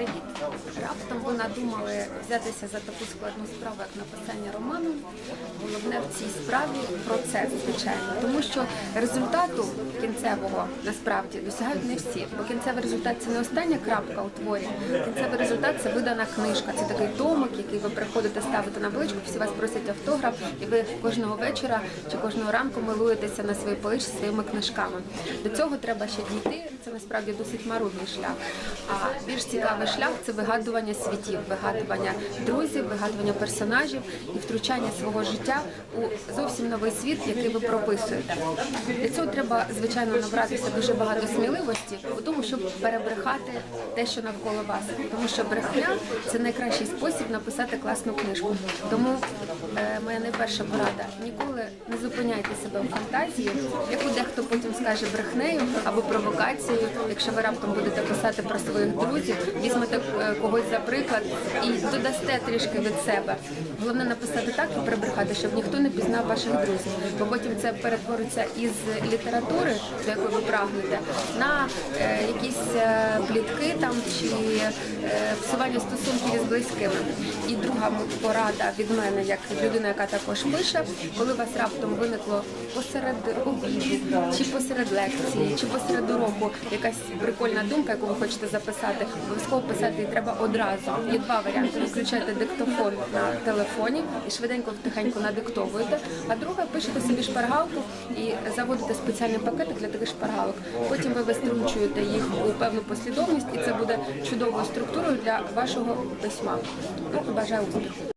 acredito. Раптом ви надумали взятися за таку складну справу, як написання роману, головне в цій справі процес, звичайно, тому що результату кінцевого насправді досягають не всі, бо кінцевий результат це не остання крапка у творі. Кінцевий результат це видана книжка. Це такий томик, який ви приходите ставити на поличку, всі вас просять автограф, і ви кожного вечора чи кожного ранку милуєтеся на своїй поличці своїми книжками. До цього треба ще дійти. Це насправді досить марудний шлях. А більш цікавий шлях це вигадування світів, вигадування друзів, вигадування персонажів і втручання свого життя у зовсім новий світ, який ви прописуєте. Для цього треба звичайно набратися дуже багато сміливості у тому, щоб перебрехати те, що навколо вас, тому що брехня це найкращий спосіб написати класну книжку. Тому е, моя найперша порада: ніколи не зупиняйте себе в фантазії, яку дехто потім скаже брехнею або провокацією. Якщо ви раптом будете писати про своїх друзів, візьмете когось за приклад і додасте трішки від себе. Головне написати так і прибрехати, щоб ніхто не пізнав ваших друзів, бо потім це перетвориться із літератури, до якої ви прагнете, на е, якісь е, плітки там чи е, псування стосунків із близькими. І друга порада від мене, як від людини, яка також пише, коли у вас раптом виникло посеред обіду, чи посеред лекції, чи посеред уроку якась прикольна думка, яку ви хочете записати, обов'язково писати її треба одразу. Є два варіанти. Ви включаєте диктофон на телефоні і швиденько втихенько надиктовуєте. А друге пишете собі шпаргалку і заводите спеціальний пакетик для таких шпаргалок. Потім ви виструнчуєте їх у певну послідовність, і це буде чудовою структурою для вашого письма. Ну, бажаю успіху.